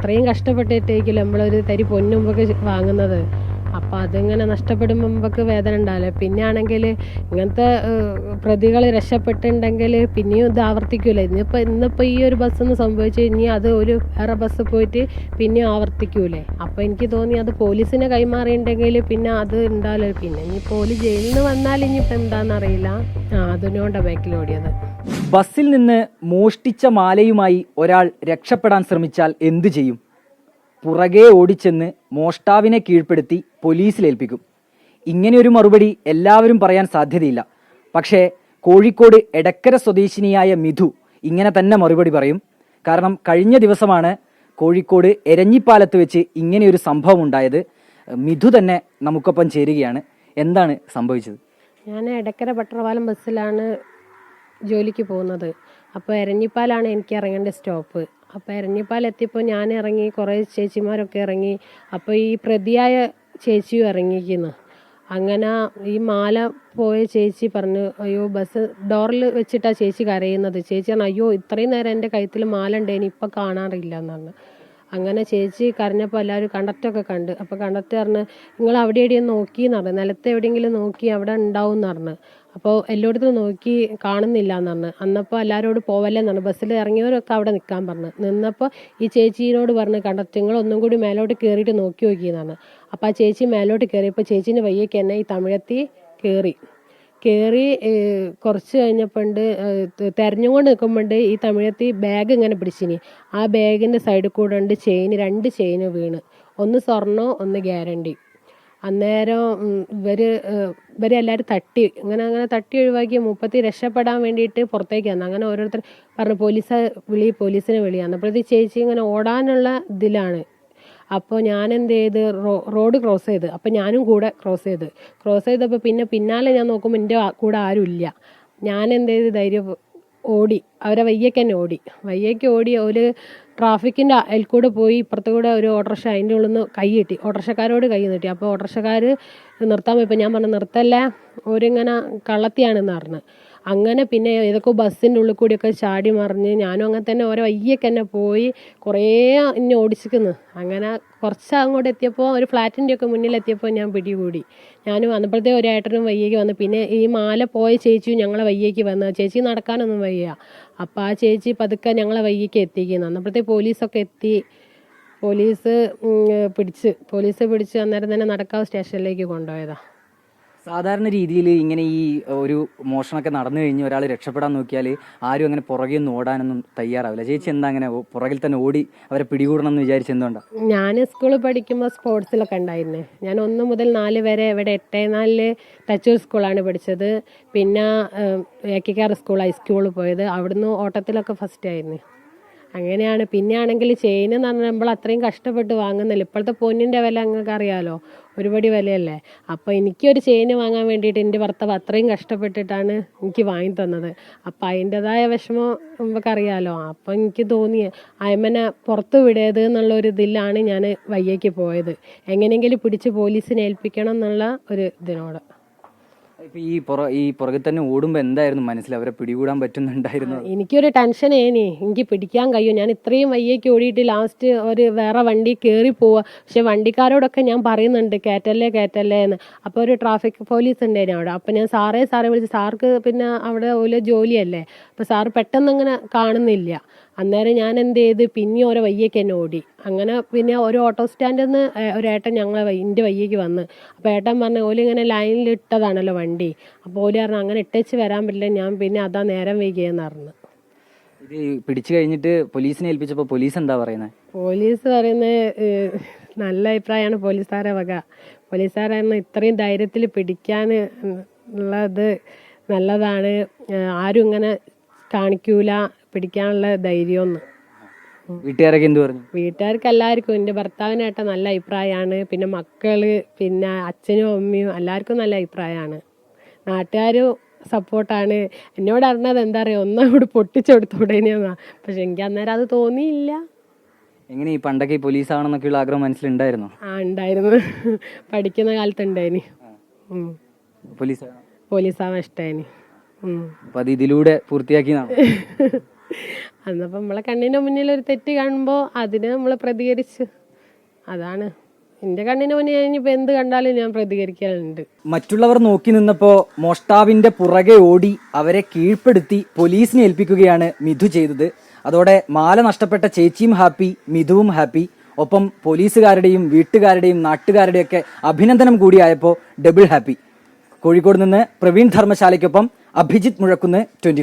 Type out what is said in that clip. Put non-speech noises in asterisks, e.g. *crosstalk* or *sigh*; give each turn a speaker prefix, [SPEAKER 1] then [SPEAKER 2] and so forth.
[SPEAKER 1] അത്രയും കഷ്ടപ്പെട്ടിട്ടേക്കില്ല നമ്മളൊരു തരി പൊന്നുമ്പൊക്കെ വാങ്ങുന്നത്. അപ്പം അതിങ്ങനെ നഷ്ടപ്പെടുമ്പോൾ നമുക്ക് വേദന ഉണ്ടാവില്ല? പിന്നെ ആണെങ്കിൽ ഇങ്ങനത്തെ പ്രതികൾ രക്ഷപ്പെട്ടിട്ടുണ്ടെങ്കിൽ പിന്നെയും ഇത് ആവർത്തിക്കൂല? ഇന്നിപ്പോൾ ഇന്നിപ്പോൾ ഈ ഒരു ബസ്സൊന്ന് സംഭവിച്ചു ഇനി അത് ഒരു വേറെ ബസ് പോയിട്ട് പിന്നെയും ആവർത്തിക്കൂലേ? അപ്പോൾ എനിക്ക് തോന്നി അത് പോലീസിനെ കൈമാറിയിട്ടുണ്ടെങ്കിൽ പിന്നെ അത് ഉണ്ടാവില്ല പിന്നെ ഇനി പോലീസ് ജയിലിൽ നിന്ന് വന്നാൽ ഇനിയിപ്പോൾ എന്താണെന്നറിയില്ല ആ അതിനോണ്ടാണ് ബാക്കിൽ ഓടിയത്.
[SPEAKER 2] ബസ്സിൽ നിന്ന് മോഷ്ടിച്ച മാലയുമായി ഒരാൾ രക്ഷപ്പെടാൻ ശ്രമിച്ചാൽ എന്തു ചെയ്യും? പുറകെ ഓടിച്ചെന്ന് മോഷ്ടാവിനെ കീഴ്പ്പെടുത്തി പോലീസിലേൽപ്പിക്കും ഇങ്ങനെയൊരു മറുപടി എല്ലാവരും പറയാൻ സാധ്യതയില്ല. പക്ഷേ കോഴിക്കോട് എടക്കര സ്വദേശിനിയായ മിഥു ഇങ്ങനെ തന്നെ മറുപടി പറയും. കാരണം കഴിഞ്ഞ ദിവസമാണ് കോഴിക്കോട് എരഞ്ഞിപ്പാലത്ത് വെച്ച് ഇങ്ങനെയൊരു സംഭവം ഉണ്ടായത്. മിഥു തന്നെ നമുക്കൊപ്പം ചേരുകയാണ്. എന്താണ് സംഭവിച്ചത്?
[SPEAKER 1] ഞാൻ എടക്കര പട്ടർപാലം ബസ്സിലാണ് ജോലിക്ക് പോകുന്നത്. അപ്പോൾ എരഞ്ഞിപ്പാലാണ് എനിക്ക് ഇറങ്ങേണ്ട സ്റ്റോപ്പ്. അപ്പോൾ എരഞ്ഞിപ്പാൽ എത്തിയപ്പോൾ ഞാൻ ഇറങ്ങി കുറേ ചേച്ചിമാരൊക്കെ ഇറങ്ങി. അപ്പോൾ ഈ പ്രതിയായ ചേച്ചിയും ഇറങ്ങിക്കുന്നു അങ്ങനെ ഈ മാല പോയ ചേച്ചി പറഞ്ഞു അയ്യോ ബസ് ഡോറിൽ വെച്ചിട്ടാണ് ചേച്ചി കരയുന്നത്. ചേച്ചി പറഞ്ഞു അയ്യോ ഇത്രയും നേരം എന്റെ കഴുത്തിൽ മാല ഉണ്ടേനി ഇപ്പം കാണാറില്ല എന്നാണ്. അങ്ങനെ ചേച്ചി കരഞ്ഞപ്പോൾ എല്ലാവരും കണ്ടക്ടറൊക്കെ കണ്ട്. അപ്പോൾ കണ്ടക്ടർ പറഞ്ഞ് നിങ്ങൾ അവിടെ എവിടെയും നോക്കി എന്ന് പറഞ്ഞു. നിലത്ത് എവിടെയെങ്കിലും നോക്കി അവിടെ ഉണ്ടാവും എന്ന് പറഞ്ഞു. അപ്പോൾ എല്ലായിടത്തും നോക്കി കാണുന്നില്ല എന്ന് പറഞ്ഞു അന്നപ്പോൾ എല്ലാവരോടും പോവല്ലേ ബസ്സിൽ ഇറങ്ങിയവരൊക്കെ അവിടെ നിൽക്കാൻ പറഞ്ഞു. നിന്നപ്പോൾ ഈ ചേച്ചീനോട് പറഞ്ഞ് കണ്ടക്ടർ ഒന്നും കൂടി മേലോട്ട് കയറിയിട്ട് നോക്കി നോക്കിയെന്നാണ്. അപ്പോൾ ആ ചേച്ചി മേലോട്ട് കയറിയപ്പോൾ ചേച്ചീന്റെ വയ്യേക്ക് തന്നെ ഈ തമിഴത്തി കയറി കയറി കുറച്ച് കഴിഞ്ഞപ്പോണ്ട് തെരഞ്ഞുകൊണ്ട് നിൽക്കുമ്പോണ്ട് ഈ തമിഴത്തി ബാഗ് ഇങ്ങനെ പിടിച്ചിനി. ആ ബാഗിന്റെ സൈഡിൽ കൂടെ ഉണ്ട് ചെയിൻ രണ്ട് ചെയിന് വീണ്. ഒന്ന് സ്വർണോ ഒന്ന് ഗ്യാരണ്ടി. അന്നേരം ഇവർ ഇവർ എല്ലാവരും തട്ടി ഇങ്ങനെ അങ്ങനെ തട്ടി ഒഴിവാക്കി മുപ്പത്തി രക്ഷപ്പെടാൻ വേണ്ടിയിട്ട് പുറത്തേക്ക് വന്നു. അങ്ങനെ ഓരോരുത്തർ പറഞ്ഞു പോലീസ് വിളി പോലീസിനെ വിളി. അന്നപ്പോഴത്തെ ചേച്ചി ഇങ്ങനെ ഓടാനുള്ള ഇതിലാണ്. അപ്പോൾ ഞാൻ എന്ത് ചെയ്ത് റോഡ് ക്രോസ് ചെയ്ത് അപ്പോൾ ഞാനും കൂടെ ക്രോസ് ചെയ്ത്. ക്രോസ് ചെയ്തപ്പോൾ പിന്നെ പിന്നാലെ ഞാൻ നോക്കുമ്പോൾ എന്റെ കൂടെ ആരും ഇല്ല. ഞാൻ എന്ത് ചെയ്ത് ധൈര്യം ഓടി. അവരെ വയ്യക്കന്നെ ഓടി. വയ്യക്ക് ഓടി ഒരു ട്രാഫിക്കിന്റെ അയൽക്കൂടെ പോയി ഇപ്പുറത്തെ കൂടെ ഒരു ഓട്ടോറിക്ഷ അതിന്റെ ഉള്ളിൽ നിന്ന് കൈ കിട്ടി. ഓട്ടോറിക്ഷക്കാരോട് കൈ നീട്ടി. അപ്പോൾ ഓട്ടോറിക്ഷക്കാർ നിർത്താൻ പോയപ്പോൾ ഞാൻ പറഞ്ഞു നിർത്തല്ലേ ഓരിങ്ങനെ കള്ളത്തിയാണെന്ന് പറഞ്ഞു. അങ്ങനെ പിന്നെ ഏതൊക്കെ ബസ്സിന്റെ ഉള്ളിൽ കൂടിയൊക്കെ ചാടി മറിഞ്ഞ് ഞാനും അങ്ങനെ തന്നെ ഓരോ വയ്യൊക്കെ തന്നെ പോയി കുറേ ഇനി ഓടിച്ചിരിക്കുന്നു. അങ്ങനെ കുറച്ച് അങ്ങോട്ട് എത്തിയപ്പോൾ ഒരു ഫ്ലാറ്റിന്റെ ഒക്കെ മുന്നിലെത്തിയപ്പോൾ ഞാൻ പിടികൂടി. ഞാനും വന്നപ്പോഴത്തെ ഒരു ഏട്ടനും വയ്യേക്ക് വന്നു പിന്നെ ഈ മാല പോയ ചേച്ചിയും ഞങ്ങളെ വയ്യേക്ക് വന്നു ചേച്ചി നടക്കാനൊന്നും വയ്യ. അപ്പോൾ ആ ചേച്ചി പതുക്കെ ഞങ്ങളെ വയ്യേക്ക് എത്തിക്കുന്നു. അന്നപ്പോഴത്തെ പോലീസൊക്കെ എത്തി. പോലീസ് പിടിച്ച് പോലീസ് പിടിച്ച് അന്നേരം തന്നെ നടക്കാവ് സ്റ്റേഷനിലേക്ക് കൊണ്ടുപോയതാണ്
[SPEAKER 2] സാധാരണ രീതിയിൽ ഇങ്ങനെ ഈ ഒരു മോഷണമൊക്കെ നടന്നു കഴിഞ്ഞ് ഒരാൾ രക്ഷപ്പെടാൻ നോക്കിയാൽ ആരും അങ്ങനെ പുറകെ ഒന്നും ഓടാനൊന്നും തയ്യാറാവില്ല. ചേച്ചി എന്താ അങ്ങനെ പുറകിൽ തന്നെ ഓടി അവരെ പിടികൂടണം എന്ന് വിചാരിച്ച് എന്തുകൊണ്ടാണ്
[SPEAKER 1] ഞാൻ സ്കൂളിൽ പഠിക്കുമ്പോൾ സ്പോർട്സിലൊക്കെ ഉണ്ടായിരുന്നേ. ഞാൻ ഒന്ന് മുതൽ നാല് വരെ ഇവിടെ എട്ടേ നാലിൽ തച്ചൂർ സ്കൂളാണ് പഠിച്ചത്. പിന്നെ ഏക്കിക്കാർ സ്കൂൾ ഹൈസ്കൂളിൽ പോയത്. അവിടുന്ന് ഓട്ടത്തിലൊക്കെ ഫസ്റ്റ് ആയിരുന്നു. അങ്ങനെയാണ്. പിന്നെ ആണെങ്കിൽ ചെയിൻ എന്ന് പറഞ്ഞാൽ നമ്മൾ അത്രയും കഷ്ടപ്പെട്ട് വാങ്ങുന്നില്ല. ഇപ്പോഴത്തെ പൊന്നിന്റെ വില നിങ്ങൾക്ക് അറിയാലോ? ഒരുപടി വിലയല്ലേ? അപ്പോൾ എനിക്കൊരു ചെയിൻ വാങ്ങാൻ വേണ്ടിയിട്ട് എന്റെ ഭർത്താവ് അത്രയും കഷ്ടപ്പെട്ടിട്ടാണ് എനിക്ക് വാങ്ങി തന്നത്. അപ്പം അതിന്റെതായ വിഷമം നമുക്കറിയാലോ അപ്പം എനിക്ക് തോന്നി അയമനെ പുറത്ത് വിടരുത് എന്നുള്ള ഒരു ഇതിലാണ് ഞാൻ വയ്യേക്ക് പോയത്. എങ്ങനെയെങ്കിലും പിടിച്ച് പോലീസിനെ ഏൽപ്പിക്കണം എന്നുള്ള ഒരു ഇതിനോട്.
[SPEAKER 2] ഇപ്പൊ ഈ പുറ ഈ പുറകിൽ തന്നെ ഓടുമ്പോൾ എന്തായിരുന്നു മനസ്സിൽ? അവരെ പിടികൂടാൻ പറ്റുന്നുണ്ടായിരുന്നു?
[SPEAKER 1] എനിക്കൊരു ടെൻഷൻ ഏനി. എനിക്ക് പിടിക്കാൻ കഴിയും. ഞാൻ ഇത്രയും വയ്യേക്ക് ഓടിയിട്ട് ലാസ്റ്റ് ഒരു വേറെ വണ്ടി കയറി പോവുക പക്ഷെ വണ്ടിക്കാരോടൊക്കെ ഞാൻ പറയുന്നുണ്ട് കേറ്റല്ലേ കേറ്റല്ലേ എന്ന്. അപ്പോൾ ഒരു ട്രാഫിക് പോലീസ് ഉണ്ടായിരുന്നു അവിടെ. അപ്പോൾ ഞാൻ സാറേ സാറേ വിളിച്ച് സാർക്ക് പിന്നെ അവിടെ ഒരു ജോലിയല്ലേ? അപ്പോൾ സാർ പെട്ടെന്ന് അങ്ങനെ കാണുന്നില്ല. അന്നേരം ഞാൻ എന്ത് ചെയ്ത് പിന്നെ ഓരോ വയ്യേക്ക് തന്നെ ഓടി. അങ്ങനെ പിന്നെ ഒരു ഓട്ടോ സ്റ്റാൻഡിൽ നിന്ന് ഒരു ഏട്ടൻ ഞങ്ങളെ എന്റെ വയ്യേക്ക് വന്ന്. അപ്പോൾ ഏട്ടൻ പറഞ്ഞു ഓൽ ഇങ്ങനെ ലൈനിൽ ഇട്ടതാണല്ലോ വണ്ടി. അപ്പോൾ ഓൽ പറഞ്ഞു അങ്ങനെ ഇട്ടേച്ച് വരാൻ പറ്റില്ല. ഞാൻ പിന്നെ അതാ നേരം വൈകിയെന്ന് പറഞ്ഞു.
[SPEAKER 2] ഇത് പിടിച്ചു കഴിഞ്ഞിട്ട് പോലീസിനെ ഏൽപ്പിച്ചപ്പോൾ പോലീസ് എന്താ പറയുന്നത്
[SPEAKER 1] പോലീസ് പറയുന്നത് നല്ല അഭിപ്രായമാണ് പോലീസുകാരെ വക. പോലീസുകാരെന്ന് ഇത്രയും ധൈര്യത്തിൽ പിടിക്കാൻ ഉള്ളത് നല്ലതാണ്. ആരും ഇങ്ങനെ കാണിക്കൂല. പിടിക്കാനുള്ള ധൈര്യമൊന്നും.
[SPEAKER 2] വീട്ടുകാരൊക്കെ എന്ത് പറഞ്ഞു?
[SPEAKER 1] വീട്ടുകാർക്ക് എല്ലാവർക്കും എന്റെ ഭർത്താവിനായിട്ട് നല്ല അഭിപ്രായമാണ്. പിന്നെ മക്കൾ പിന്നെ അച്ഛനും അമ്മയും എല്ലാവർക്കും നല്ല അഭിപ്രായമാണ്. നാട്ടുകാരും സപ്പോർട്ടാണ്. എന്നോട് അറിഞ്ഞത് എന്താ പറയുക ഒന്നും കൂടി പൊട്ടിച്ചെടുത്തൂടേനെന്നാ പക്ഷെ എനിക്ക് അന്നേരം അത് തോന്നിയില്ല.
[SPEAKER 2] എങ്ങനെ ഈ പണ്ടൊക്കെ പോലീസ് ആണെന്നൊക്കെയുള്ള ആഗ്രഹം മനസ്സിലുണ്ടായിരുന്നു?
[SPEAKER 1] ആ ഉണ്ടായിരുന്നു. പഠിക്കുന്ന കാലത്ത് ഉണ്ടായിന്.
[SPEAKER 2] പോലീസ്
[SPEAKER 1] പോലീസാവാൻ ഇഷ്ടമായിന്
[SPEAKER 2] അപ്പൊ അത് ഇതിലൂടെ പൂർത്തിയാക്കിയതാണ്? *laughs*
[SPEAKER 1] അന്നപ്പോൾ നമ്മളെ കണ്ണിന്റെ മുന്നിൽ ഒരു തെറ്റ് കാണുമ്പോൾ അതിന് നമ്മൾ പ്രതികരിച്ച്. അതാണ്. എന്റെ കണ്ണിന് മുന്നിൽ ഞാൻ എന്ത് കണ്ടാലും ഞാൻ പ്രതികരിക്കാറുണ്ട്.
[SPEAKER 2] മറ്റുള്ളവർ നോക്കി നിന്നപ്പോൾ മോഷ്ടാവിന്റെ പുറകെ ഓടി അവരെ കീഴ്പ്പെടുത്തി പോലീസിനെ ഏൽപ്പിക്കുകയാണ് മിഥു ചെയ്തത്. അതോടെ മാല നഷ്ടപ്പെട്ട ചേച്ചിയും ഹാപ്പി മിഥുവും ഹാപ്പി. ഒപ്പം പോലീസുകാരുടെയും വീട്ടുകാരുടെയും നാട്ടുകാരുടെയൊക്കെ അഭിനന്ദനം കൂടിയായപ്പോൾ ഡബിൾ ഹാപ്പി. കോഴിക്കോട് നിന്ന് പ്രവീൺ ധർമ്മശാലയ്ക്കൊപ്പം അഭിജിത്ത് മുഴക്കുന്ന് ട്വന്റി